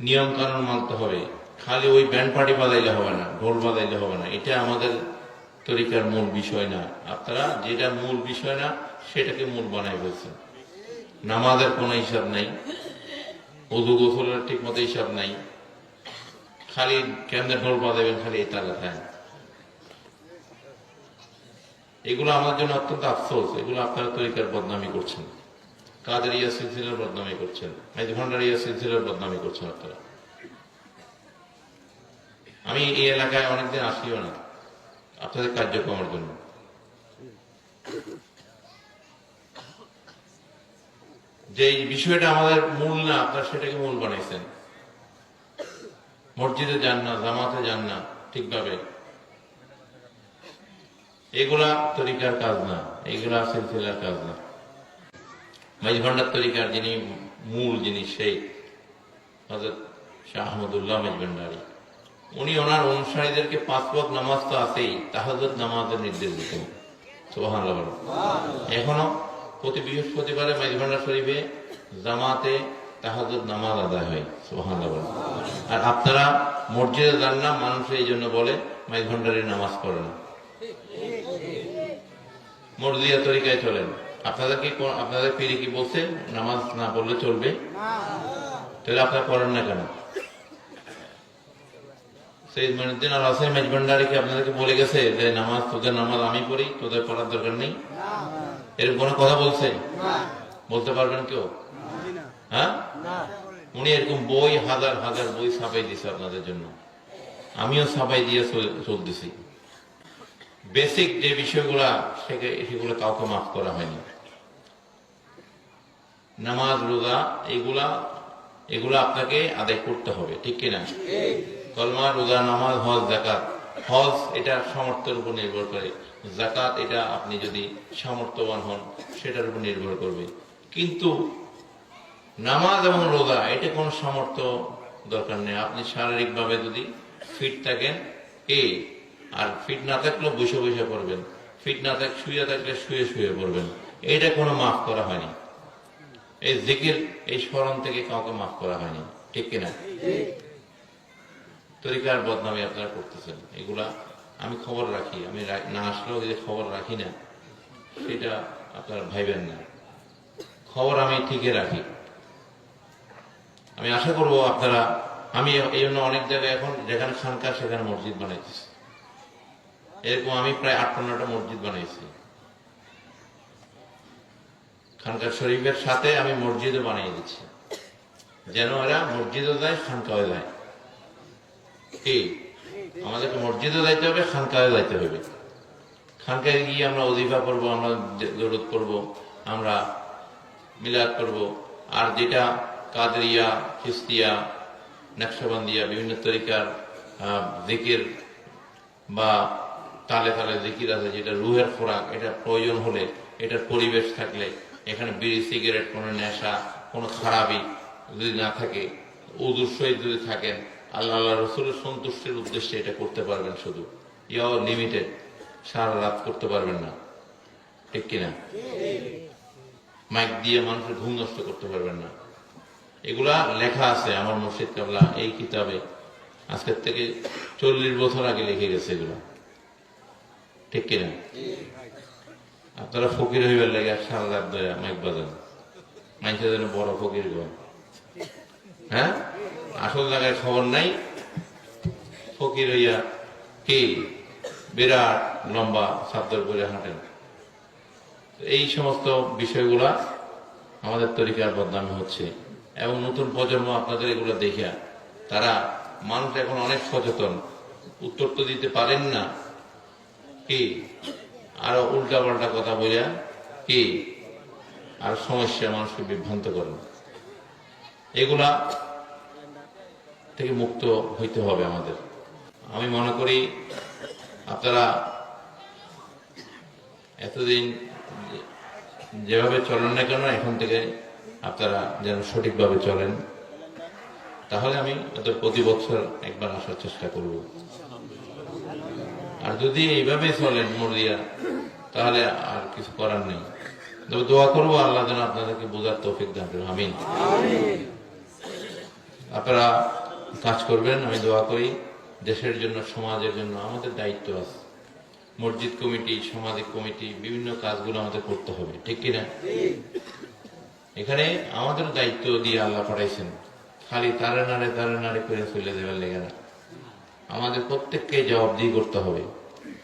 নিয়ম কানুন মানতে হবে। খালি ওই ব্যান্ড পার্টি বাজাইলে হবে না, ঢোল বাজাইলে হবে না। এটা আমাদের তরিকার মূল বিষয় না। আপনারা যেটা মূল বিষয় না, সেটাকে মূল বানাই ফেলছেন। নামাজের কোনো হিসাব নাই, অজু গোসলের ঠিক মতো হিসাব নাই। খালি কেমনে ঢোল বাজাবেন খালি এই তারা থাকে এগুলো আমার জন্য অত্যন্ত আফসোস। এগুলো আপনারা তরিকার বদনামি করছেন। কাদের ইয়া সিলসিলার বদনামি করছেন। মেজ ভান্ডার সিলসিলার বদনামি করছেন আপনারা। আমি এই এলাকায় অনেকদিন আসিও না। আপনাদের কার্যক্রমের জন্য। যে বিষয়টা আমাদের মূল না, আপনারা সেটাকে মূল বানাইছেন। মসজিদে যান না, জামাতে যান না, ঠিকভাবে। এগুলা তরিকার কাজ না, এগুলা সিলসিলার কাজ না। মাইজ ভান্ডার তরিকার যিনি মূল যিনি সেই হজরত শাহ আহমদুল্লাহ মাইজ উনি ওনার অনুসারীদেরকে পাঁচ ওয়াক্ত নামাজ তো আছেই তাহাজত নামাজের নির্দেশ দিতেন। সুবাহান এখনও প্রতি বৃহস্পতিবারে মাইজ ভান্ডার শরীফে জামাতে তাহাজত নামাজ আদায় হয় সুবাহান আর আপনারা মসজিদে যান না, মানুষ এই জন্য বলে মাইজ ভান্ডারের নামাজ পড়ে না। মর্জিয়া তরিকায় চলেন। আপনাদের কি কোন- আপনাদের পীরে কি বলছে? নামাজ না পড়লে চলবে? তাহলে আপনারা পড়েন না কেন? সেই আর মেজভান্ডারি কি আপনাদেরকে বলে গেছে যে নামাজ তোদের নামাজ আমি পড়ি তোদের পড়ার দরকার নেই? এরকম কোনো কথা বলছে? বলতে পারবেন কেউ? হ্যাঁ? উনি এরকম বই হাজার হাজার বই ছাপাই দিছে আপনাদের জন্য। আমিও ছাপাই দিয়ে চলতেছি। বেসিক যে বিষয়গুলা সেগুলো কাউকে মাফ করা হয়নি। নামাজ, রোজা, এগুলা এগুলা আপনাকে আদায় করতে হবে, ঠিক কিনা? কলমা, রোজা, নামাজ, হজ জাকাত হজ এটা সামর্থ্যের উপর নির্ভর করে। জাকাত এটা আপনি যদি সামর্থ্যবান হন, সেটার উপর নির্ভর করবে। কিন্তু নামাজ এবং রোজা, এটা কোনো সামর্থ্য দরকার নেই। আপনি শারীরিকভাবে যদি ফিট থাকেন, এ, আর ফিট না থাকলেও বসে বসে পড়বেন। ফিট না থাক, শুয়ে থাকলে শুয়ে শুয়ে পড়বেন। এটা কোনো মাফ করা হয়নি। এই জিকির, এই স্মরণ থেকে কাউকে মাফ করা হয়নি। ঠিক কিনা? তরিকার বদনামি আপনারা করতেছেন। এগুলা আমি খবর রাখি। আমি না আসলেও যে খবর রাখি না, সেটা আপনারা ভাইবেন না। খবর আমি ঠিকই রাখি। আমি আশা করব আপনারা, আমি এই জন্য অনেক জায়গায় এখন, যেখানে খানকা সেখানে মসজিদ বানাইতেছি। এরকম আমি প্রায় আটান্নটা মসজিদ বানাইছি। খানকা শরীফের সাথে আমি মসজিদও বানিয়ে দিচ্ছি। যেন এরা মসজিদও দেয় খানকাও যায় কি? আমাদেরকে মসজিদও যাইতে হবে খানকায় যাইতে হবে। খানকায় গিয়ে আমরা অজিফা করব, আমরা জরুরত করব আমরা মিলাদ করব। আর যেটা কাদরিয়া, খিস্তিয়া, নকশবন্দিয়া, বিভিন্ন তরিকার জিকির বা তালে তালে জিকির আছে, যেটা রুহের খোরাক, এটা প্রয়োজন হলে, এটার পরিবেশ থাকলে এখানে বিড়ি, সিগারেট, কোনো নেশা, কোনো খারাপই যদি না থাকে উদুর সহিত যদি থাকেন, আল্লাহ আল্লাহ রসুলের সন্তুষ্টির উদ্দেশ্যে এটা করতে পারবেন শুধু। ইয়াও লিমিটেড সারা রাত করতে পারবেন না। ঠিক কিনা? মাইক দিয়ে মানুষের ঘুম নষ্ট করতে পারবেন না। এগুলা লেখা আছে আমার মুর্শিদ কাবলা, এই কিতাবে। আজকের থেকে চল্লিশ বছর আগে লিখে গেছে এগুলা। ঠিক কিনা? আপনারা ফকির হইবার লাগে সারা রাত ধরে মাইক বাজান। মানুষের জন্য বড় ফকির হ্যাঁ। আসল জায়গায় খবর নাই। ফকির হইয়া কি? বিরাট লম্বা সাবদর করে হাঁটেন। এই সমস্ত বিষয়গুলা আমাদের তরিকার বদনামি হচ্ছে। এবং নতুন প্রজন্ম আপনাদের এগুলো দেখিয়া তারা মানুষ এখন অনেক সচেতন। উত্তর তো দিতে পারেন না। কি? আরও উল্টা পাল্টা কথা বলিয়া কি? আর সমস্যা মানুষকে বিভ্রান্ত করেন এগুলা থেকে মুক্ত হইতে হবে আমাদের। আমি মনে করি আপনারা এতদিন যেভাবে চলেন না কেন, এখন থেকে আপনারা যেন সঠিকভাবে চলেন, তাহলে আমি প্রতি বছর একবার আসার চেষ্টা করব। আর যদি এইভাবে চলেন মরিয়া তাহলে আর কিছু করার নেই। তবে দোয়া করব আল্লাহ যেন আপনাদেরকে বোঝার তৌফিক দান আপনারা কাজ করবেন, আমি দোয়া করি। দেশের জন্য, সমাজের জন্য আমাদের দায়িত্ব আছে। মসজিদ কমিটি, সামাজিক কমিটি, বিভিন্ন কাজগুলো আমাদের করতে হবে, ঠিক কিনা? এখানে আমাদের দায়িত্ব দিয়ে আল্লাহ পাঠাইছেন। খালি তারে নাড়ে তারে নাড়ে করে চলে দেবার লেগে না। আমাদের প্রত্যেককে জবাবদিহি করতে হবে।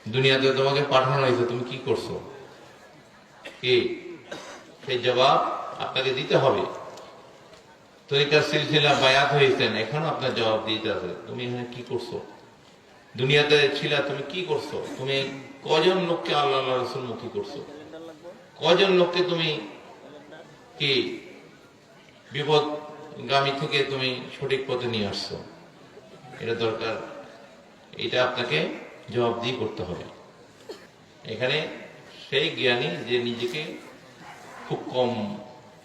দুনিয়াতে তোমাকে পাঠানো হয়েছে, তুমি কি করছ? কি? সেই জবাব আপনাকে দিতে হবে। তরিকার সিলসিলা বায়াত হয়েছেন, এখন আপনার জবাব দিতে হবে তুমি এখানে কি করছ? দুনিয়াতে ছিলা, তুমি কি করছ? তুমি কজন লোককে আল্লাহ আল্লাহ রসুল মুখী করছ? কজন লোককে তুমি কি বিপদগামী থেকে তুমি সঠিক পথে নিয়ে আসছো? এটা দরকার। এটা আপনাকে জবাবদিহি করতে হবে। এখানে সেই জ্ঞানী যে নিজেকে খুব কম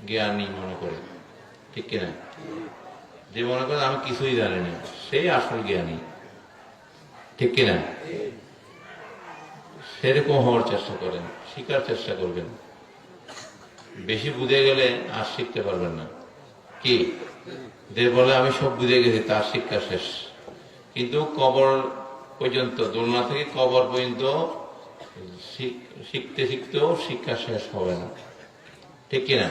জ্ঞানী মনে করে, ঠিক কিনা? যে মনে করে আমি কিছুই জানি না, সেই আসল জ্ঞানী, ঠিক কিনা? সেরকম হওয়ার চেষ্টা করেন শিকার চেষ্টা করবেন। বেশি বুঝে গেলে আর শিখতে পারবেন না। কি? যে বলে, আমি সব বুঝে গেছি, তার শিক্ষা শেষ। কিন্তু কবর পর্যন্ত, দোলনা থেকে কবর পর্যন্ত শিখ- শিখতে শিখতেও শিক্ষা শেষ হবে না। ঠিক কিনা?